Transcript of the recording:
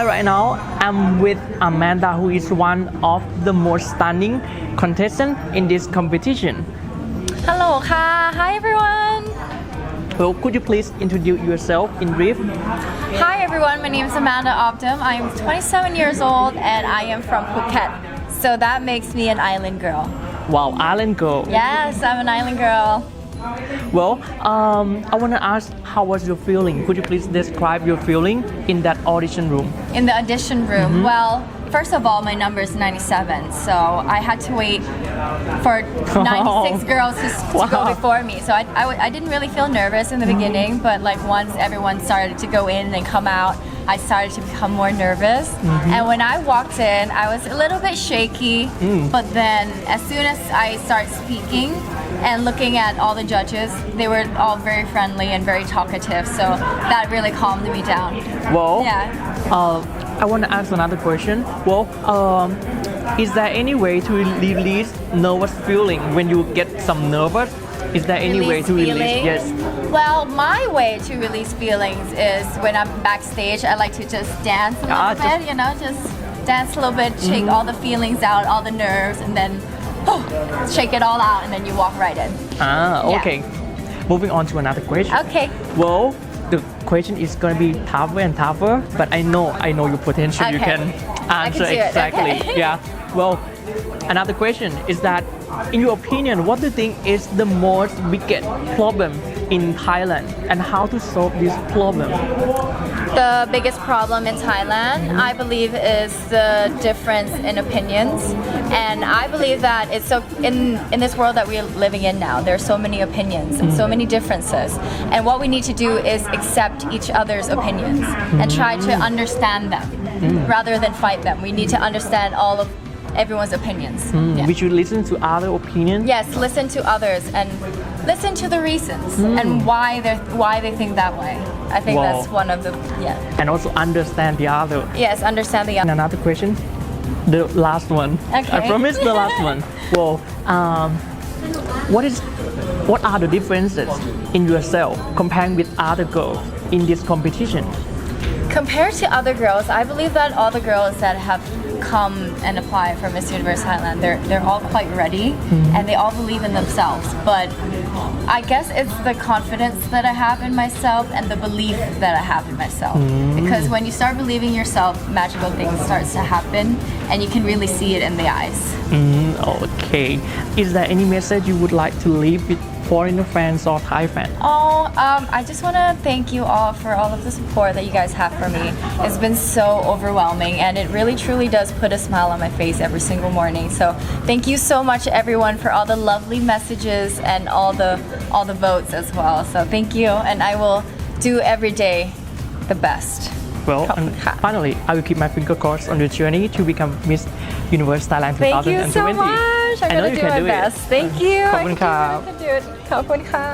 right now I'm with Amanda, who is one of the most stunning contestants in this competition. Hello, hi, hi everyone. Well, could you please introduce yourself in brief? Hi everyone, my name is Amanda Optum. I am 27 years old and I am from Phuket. So that makes me an island girl. Wow, island girl. Yes, I'm an island girl. Well, um, I want to ask, how was your feeling? Could you please describe your feeling in that audition room? in the audition room? Well first of all my number is 97 so I had to wait for 96 girls to, to go before me. So I, I, w- I didn't really feel nervous in the beginning but like once everyone started to go in and come out I started to become more nervous and when I walked in I was a little bit shaky but then as soon as I start speaking and looking at all the judges they were all very friendly and very talkative so that really calmed me down Well, Yeah. uh, I want to ask another question. Well, um, is there any way to release nervous feeling when you get some nervous? Is there any way to release? feelings? Yes. Well, my way to release feelings is when I'm backstage, I like to just dance a little Ah, bit, you know, just dance a little bit, shake all the feelings out, all the nerves, and then oh, shake it all out, and then you walk right in. Ah, Yeah. okay. Moving on to another question. Okay. Well, the question is going to be tougher and tougher, but I know I know your potential. You Okay. can can answer it, exactly. okay. Yeah. Well, another question is that, in your opinion, what do you think is the most wicked problem in Thailand, and how to solve this problem? The biggest problem in Thailand, I believe, is the difference in opinions, and I believe that it's so in in this world that we're living in now. there are so many opinions and so mm. many differences, and what we need to do is accept each other's opinions and try to mm. understand them mm. rather than fight them. We need to understand all of everyone's opinions. Yeah. We should listen to other opinions. Yes, listen to others and listen to the reasons and why they why they think that way. I think Wow. that's one of the yeah. and also understand the other. Yes, understand the And another question, the last one. Okay. I promise the last one. Well, um, what is, what are the differences in yourself comparing with other girls in this competition? Compared to other girls, I believe that all the girls that have come and apply for Miss Universe Thailand, they're they're all quite ready mm-hmm. and they all believe in themselves. But I guess it's the confidence that I have in myself and the belief that I have in myself. Mm. Because when you start believing yourself, magical things starts to happen and you can really see it in the eyes. Mm, okay. Is there any message you would like to leave with foreigner fans or Thai fans? Oh, um, I just want to thank you all for all of the support that you guys have for me. It's been so overwhelming, and it really truly does put a smile on my face every single morning. So, thank you so much, everyone, for all the lovely messages and all the all the votes as well. So, thank you, and I will do every day the best Well, Khop and khun kha. finally, I will keep my finger crossed on your journey to become Miss Universe Thailand 2020. Thank you so much. I'm I know gonna you do can my do it. best. Thank you. ขอบคุณครับ I can do it. ขอบคุณค่ะ